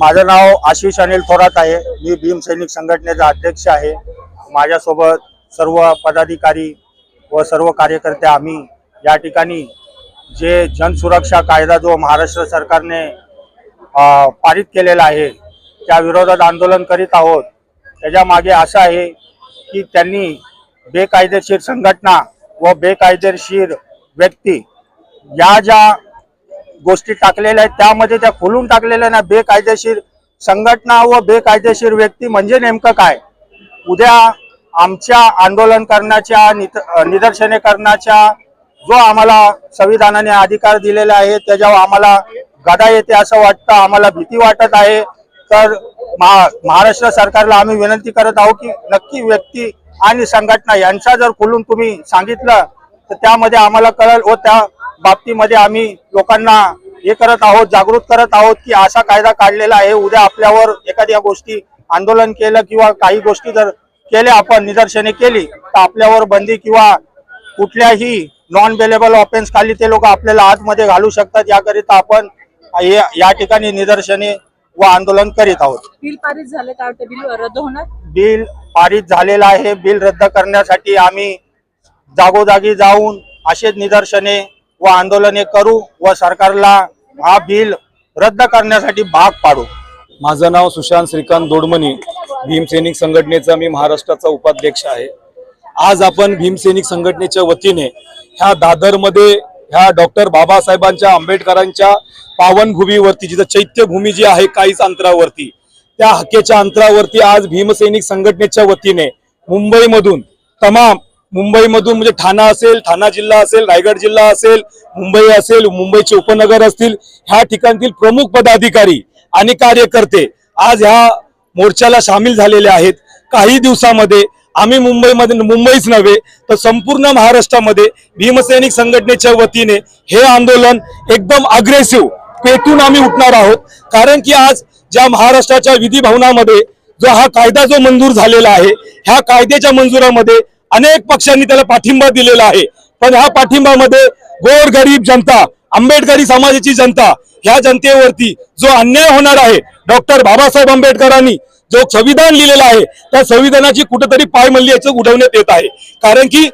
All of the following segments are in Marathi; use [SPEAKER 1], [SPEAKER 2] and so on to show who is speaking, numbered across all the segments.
[SPEAKER 1] माझं नाव आशिष अनिल थोरात आहे. मी भीम सैनिक संघटनेचा अध्यक्ष आहे. माझ्यासोबत सर्व पदाधिकारी व सर्व कार्यकर्ते आम्ही या ठिकाणी जे जनसुरक्षा कायदा जो महाराष्ट्र सरकारने पारित केलेला आहे त्या विरोधात आंदोलन करीत आहोत. त्याच्यामागे असं आहे की त्यांनी बेकायदेशीर संघटना व बेकायदेशीर व्यक्ती या ज्या गोष्टी टाकलेल्या आहेत. त्यामध्ये त्या खोलून टाकलेल्या ना बेकायदेशीर संघटना व बेकायदेशीर व्यक्ती म्हणजे नेमकं काय? उद्या आमच्या आंदोलन करण्याच्या नित- निदर्शने करण्याच्या जो आम्हाला संविधानाने अधिकार दिलेला आहे त्याच्यावर आम्हाला गदा येते असं वाटतं आम्हाला भीती वाटत आहे. तर महा महाराष्ट्र सरकारला आम्ही विनंती करत आहोत की नक्की व्यक्ती आणि संघटना यांचा जर खुलून तुम्ही सांगितलं तर त्यामध्ये आम्हाला कळेल व त्या बाबतीमध्ये आम्ही लोकांना हे करत आहोत जागृत करत आहोत की असा कायदा काढलेला आहे. उद्या आपल्यावर एखाद्या गोष्टी आंदोलन केलं किंवा काही गोष्टी जर केल्या आपण निदर्शने केली तर आपल्यावर बंदी किंवा कुठल्याही नॉन बेलेबल ऑफेन्स खाली ते लोक आपल्याला आतमध्ये घालू शकतात. याकरिता आपण या ठिकाणी निदर्शने व आंदोलन करीत आहोत.
[SPEAKER 2] बिल पारित झालं का? बिल रद्द होणार?
[SPEAKER 1] बिल पारित झालेलं आहे. बिल रद्द करण्यासाठी आम्ही जागोजागी जाऊन असेच निदर्शने व आंदोलने करू व सरकारला हा बिल रद्द करण्यासाठी भाग पाडू.
[SPEAKER 3] माझं नाव सुशांत श्रीकांत दोडमणी भीमसैनिक संघटनेचा मी महाराष्ट्राचा उपाध्यक्ष आहे. आज आपण भीमसैनिक संघटनेच्या वतीने ह्या दादरमध्ये ह्या डॉक्टर बाबासाहेबांच्या आंबेडकरांच्या पावनभूमीवरती जिथं चैत्यभूमी जी आहे काहीच अंतरावरती त्या हक्केच्या अंतरावरती आज भीमसैनिक संघटनेच्या वतीने मुंबईमधून तमाम मुंबईमधून म्हणजे ठाणा असेल ठाणा जिल्हा असेल रायगड जिल्हा असेल मुंबई असेल मुंबईचे उपनगर असतील ह्या ठिकाणतील प्रमुख पदाधिकारी आणि कार्यकर्ते आज ह्या मोर्चाला सामील झालेले आहेत. काही दिवसामध्ये आम्ही मुंबईमध्ये मुंबईच नव्हे तर संपूर्ण महाराष्ट्रामध्ये भीमसैनिक संघटनेच्या वतीने हे आंदोलन एकदम अग्रेसिव्ह पेटून आम्ही उठणार आहोत. कारण की आज ज्या महाराष्ट्राच्या विधी भवनामध्ये जो हा कायदा जो मंजूर झालेला आहे ह्या कायद्याच्या मंजुरामध्ये अनेक पक्षांनी त्याला पाठिंबा दिलेला आहे. पण ह्या पाठिंबामध्ये गोर गरीब जनता आंबेडकरी समाजाची जनता ह्या जनतेवरती जो अन्याय होणार आहे डॉक्टर बाबासाहेब आंबेडकरांनी जो संविधान लिहिलेला आहे त्या संविधानाची कुठेतरी पायमल्ली याचं उडवण्यात येत आहे. कारण की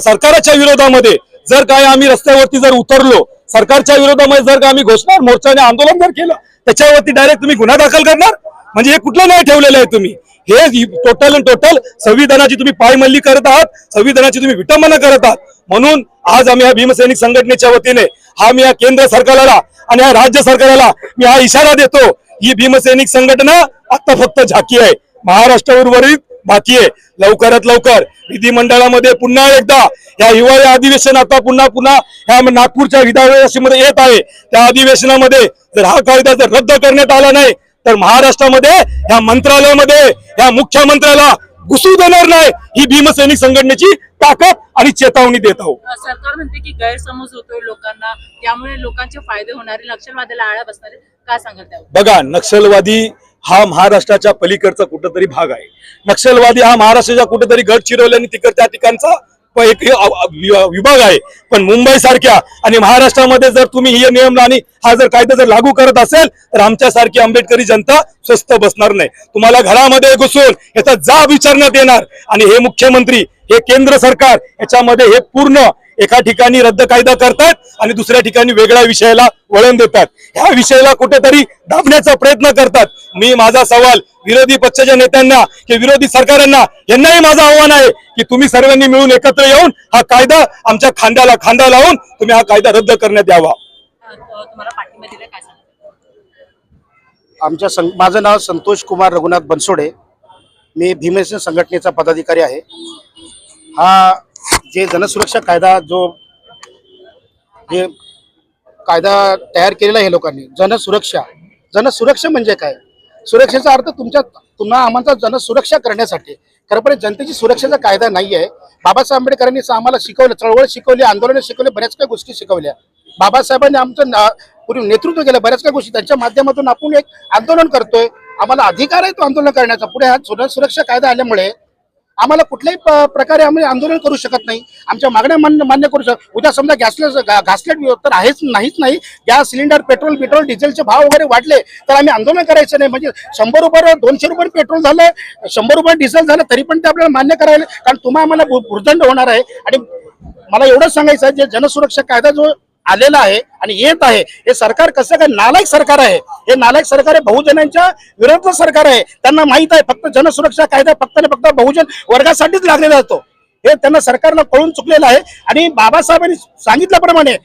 [SPEAKER 3] सरकारच्या विरोधामध्ये जर काय आम्ही रस्त्यावरती जर उतरलो सरकारच्या विरोधामध्ये जर का आम्ही घोषणा मोर्चाने आंदोलन जर केलं त्याच्यावरती डायरेक्ट तुम्ही गुन्हा दाखल करणार? म्हणजे हे कुठलं नाही ठेवलेलं आहे तुम्ही? हे टोटल अँड टोटल संविधानाची तुम्ही पायमल्ली करत आहात संविधानाची तुम्ही विटंबना करत आहात. म्हणून आज आम्ही या भीमसैनिक संघटनेच्या वतीने हा मी या केंद्र सरकारला आणि या राज्य सरकारला मी हा इशारा देतो ही भीमसैनिक संघटना आता फक्त झाकी आहे. महाराष्ट्र उर्वरित बाकी आहे. लवकरात लवकर विधिमंडळामध्ये पुन्हा एकदा या हिवाळी अधिवेशन आता पुन्हा पुन्हा ह्या नागपूरच्या विधानसभेमध्ये येत आहे. त्या अधिवेशनामध्ये जर हा कायदा जर रद्द करण्यात आला नाही तर महाराष्ट्रामध्ये ह्या मंत्रालयामध्ये ह्या मुख्यमंत्र्याला घुसू देणार नाही. ही भीमसैनिक संघटनेची ताकद आणि चेतावणी देत आहोत.
[SPEAKER 2] सरकार म्हणते की गैरसमज होतोय लोकांना त्यामुळे लोकांचे फायदे होणारे नक्षलवाद्याला आळा बसणारे काय त्यावर?
[SPEAKER 3] बघा नक्षलवादी हा महाराष्ट्राच्या पलीकडचा कुठंतरी भाग आहे. नक्षलवादी हा महाराष्ट्राच्या कुठेतरी गडचिरोली आणि तिकड त्या ठिकाणचा एक विभाग आहे. पण मुंबई सारख्या आणि महाराष्ट्रामध्ये जर तुम्ही हे नियम आणि हा जर कायदा जर लागू करत असेल तर आमच्यासारखी आंबेडकरी जनता स्वस्त बसणार नाही. तुम्हाला घरामध्ये घुसून याचा जाब विचारण्यात येणार. आणि हे मुख्यमंत्री हे केंद्र सरकार याच्यामध्ये हे पूर्ण एका ठिकाणी रद्द कायदा करतात आणि दुसऱ्या ठिकाणी वेगळ्या विषयाला वळण देतात. ह्या विषयाला कुठेतरी दाबण्याचा प्रयत्न करतात. मी माझा सवाल विरोधी पक्षाच्या नेत्यांना की विरोधी सरकारांना यांनाही माझं आव्हान आहे की तुम्ही सर्वांनी मिळून एकत्र येऊन हा कायदा आमच्या खांद्याला खांदा लावून तुम्ही हा कायदा रद्द करण्यात यावा.
[SPEAKER 4] आमच्या सं माझं नाव संतोष कुमार रघुनाथ बनसोडे. मी भीमसेन संघटनेचा पदाधिकारी आहे. हा जे जनसुरक्षा कायदा जो जे कायदा तयार केलेला आहे लोकांनी जनसुरक्षा. जनसुरक्षा म्हणजे काय? सुरक्षेचा अर्थ तुमच्या तुम्हाला आम्हाला जनसुरक्षा करण्यासाठी. खरंपणे जनतेची सुरक्षेचा कायदा नाही आहे बाबासाहेब आंबेडकरांनी आम्हाला शिकवलं चळवळ शिकवली आंदोलन शिकवले बऱ्याच काही गोष्टी शिकवल्या. बाबासाहेबांनी आमचं पूर्वी नेतृत्व केलं बऱ्याच काही गोष्टी त्यांच्या माध्यमातून आपण एक आंदोलन करतोय. आम्हाला अधिकार आहे तो आंदोलन करण्याचा. पुढे हा सुरक्षा कायदा आल्यामुळे आम्हाला कुठल्याही प- प्रकारे आम्ही आंदोलन करू शकत नाही. आमच्या मागण्या मान्य मान्य करू शकत उद्या समजा गॅसलेस घासलेट तर आहेच नाहीच नाही. गॅस सिलेंडर पेट्रोल पेट्रोल डिझेलचे भाव वगैरे वाढले तर आम्ही आंदोलन करायचं नाही. म्हणजे शंभर रुपये दोनशे रुपये पेट्रोल झालं शंभर रुपये डिझेल झालं तरी पण ते आपल्याला मान्य करायला कारण तुम्हा आम्हाला भूर्दंड होणार आहे. आणि मला एवढंच सांगायचं आहे जे जनसुरक्षा कायदा जो आलेला आहे आणि येत आहे. हे सरकार कसं काय नालायक सरकार आहे. हे नालायक सरकार आहे बहुजनांच्या विरोधात सरकार आहे. त्यांना माहीत आहे फक्त जनसुरक्षा कायदा फक्त आणि फक्त बहुजन वर्गासाठीच लागलेला जातो हे त्यांना सरकारला कळून चुकलेलं आहे. आणि बाबासाहेबांनी सांगितल्याप्रमाणे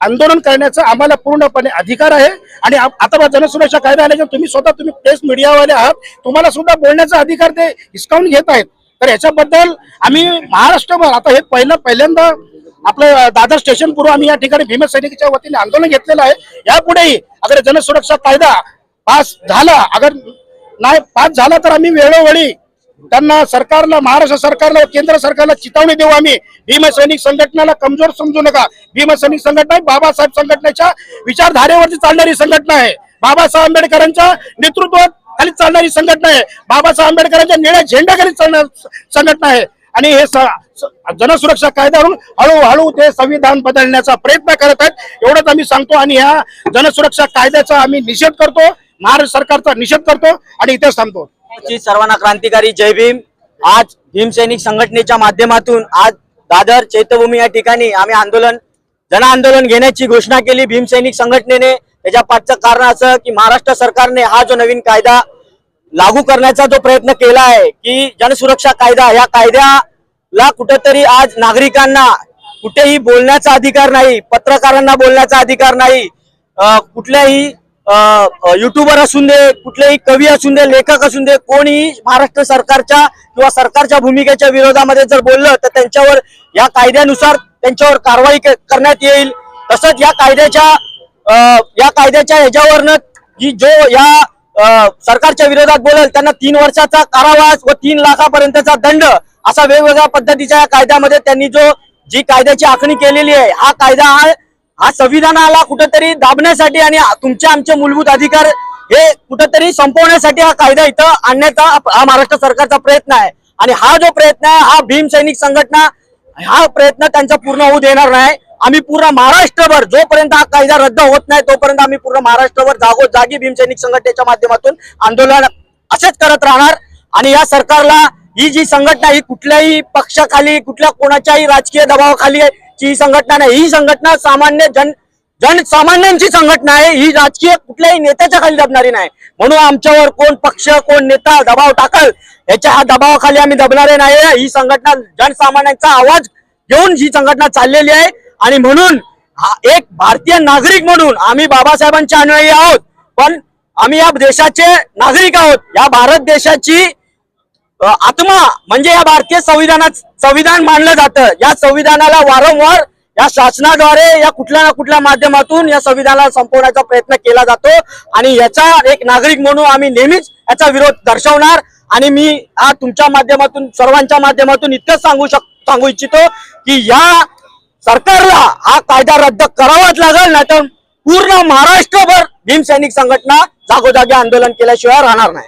[SPEAKER 4] आंदोलन करण्याचा आम्हाला पूर्णपणे अधिकार आहे. आणि आता जनसुरक्षा कायदा आल्याच्या तुम्ही स्वतः तुम्ही प्रेस मीडियावाले आहात. तुम्हाला सुद्धा बोलण्याचा अधिकार ते हिसकावून घेत आहेत. तर याच्याबद्दल आम्ही महाराष्ट्रभर आता हे पहिलं पहिल्यांदा आपलं दादर स्टेशन पूर्व आम्ही या ठिकाणी भीमसैनिकच्या वतीने आंदोलन घेतलेलं आहे. यापुढेही अगर जनसुरक्षा कायदा पास झाला अगर नाही पास झाला तर आम्ही वेळोवेळी त्यांना सरकारला महाराष्ट्र सरकारला केंद्र सरकारला चितावणी देऊ आम्ही. भीमसैनिक संघटनेला कमजोर समजू नका. भीमसैनिक संघटना बाबासाहेब संघटनेच्या विचारधारेवरती चालणारी संघटना आहे. बाबासाहेब आंबेडकरांच्या नेतृत्वात खाली चालणारी संघटना आहे. बाबासाहेब आंबेडकरांच्या निळ्या झेंड्याखाली चालणारी संघटना आहे. आणि हे जनसुरक्षा कायद्यावरून हळूहळू ते संविधान बदलण्याचा प्रयत्न करत आहेत. एवढंच आम्ही सांगतो आणि या जनसुरक्षा कायद्याचा आम्ही निषेध करतो. महाराष्ट्र सरकारचा निषेध करतो आणि इथेच थांबतो.
[SPEAKER 5] सर्वांना क्रांतिकारी जय भीम. आज भीमसैनिक संघटनेच्या माध्यमातून आज दादर चैत्यभूमी या ठिकाणी आम्ही आंदोलन जन आंदोलन घेण्याची घोषणा केली. भीमसैनिक संघटनेने त्याच्या पाठचं कारण असं की महाराष्ट्र सरकारने हा जो नवीन कायदा लागू करण्याचा जो प्रयत्न केला आहे की जनसुरक्षा कायदा या कायद्याला कुठेतरी आज नागरिकांना कुठेही बोलण्याचा अधिकार नाही पत्रकारांना बोलण्याचा अधिकार नाही कुठल्याही युट्यूबर असून दे कुठलेही कवी असून दे लेखक असून दे कोणीही महाराष्ट्र सरकारच्या किंवा सरकारच्या भूमिकेच्या विरोधामध्ये जर बोललं तर त्यांच्यावर या कायद्यानुसार त्यांच्यावर कारवाई करण्यात येईल. तसंच या कायद्याच्या या कायद्याच्या ह्याच्यावरनं जी जो या सरकारच्या विरोधात बोलेल त्यांना तीन वर्षाचा कारावास व तीन लाखापर्यंतचा दंड असा वेगवेगळ्या पद्धतीच्या या कायद्यामध्ये त्यांनी जो जी कायद्याची आखणी केलेली आहे हा कायदा हा हा संविधानाला कुठेतरी दाबण्यासाठी आणि तुमचे आमचे मूलभूत अधिकार हे कुठेतरी संपवण्यासाठी हा कायदा इथं आणण्याचा हा महाराष्ट्र सरकारचा प्रयत्न आहे. आणि हा जो प्रयत्न आहे हा भीम सैनिक संघटना हा प्रयत्न त्यांचा पूर्ण होऊ देणार नाही. आम्ही पूर्ण महाराष्ट्रभर जोपर्यंत हा कायदा रद्द होत नाही तोपर्यंत आम्ही पूर्ण महाराष्ट्रभर जागोजागी भीमसैनिक संघटनेच्या माध्यमातून आंदोलन असेच करत राहणार. आणि या सरकारला ही जी संघटना ही कुठल्याही पक्षाखाली कुठल्या कोणाच्याही राजकीय दबावाखाली ची ही संघटना नाही. ही संघटना सामान्य जन जनसामान्यांची संघटना आहे. ही राजकीय कुठल्याही नेत्याच्या खाली दबणारी नाही. म्हणून आमच्यावर कोण पक्ष कोण नेता दबाव टाकल याच्या हा दबावाखाली आम्ही दबणारे नाही. ही संघटना जनसामान्यांचा आवाज घेऊन ही संघटना चाललेली आहे. आणि म्हणून एक भारतीय नागरिक म्हणून आम्ही बाबासाहेबांचे अनुयायी आहोत. पण आम्ही या देशाचे नागरिक आहोत. या भारत देशाची आत्मा म्हणजे या भारतीय संविधानात संविधान मानलं जातं. या संविधानाला वारंवार या शासनाद्वारे या कुठल्या ना कुठल्या माध्यमातून या संविधानाला संपवण्याचा प्रयत्न केला जातो. आणि याचा एक नागरिक म्हणून आम्ही नेहमीच याचा विरोध दर्शवणार. आणि मी हा तुमच्या माध्यमातून सर्वांच्या माध्यमातून इतकंच सांगू शक सांगू इच्छितो की या सरकारला हा कायदा रद्द करावाच लागेल नाही तर पूर्ण महाराष्ट्रभर भीमसैनिक संघटना जागोजागी आंदोलन केल्याशिवाय राहणार नाही.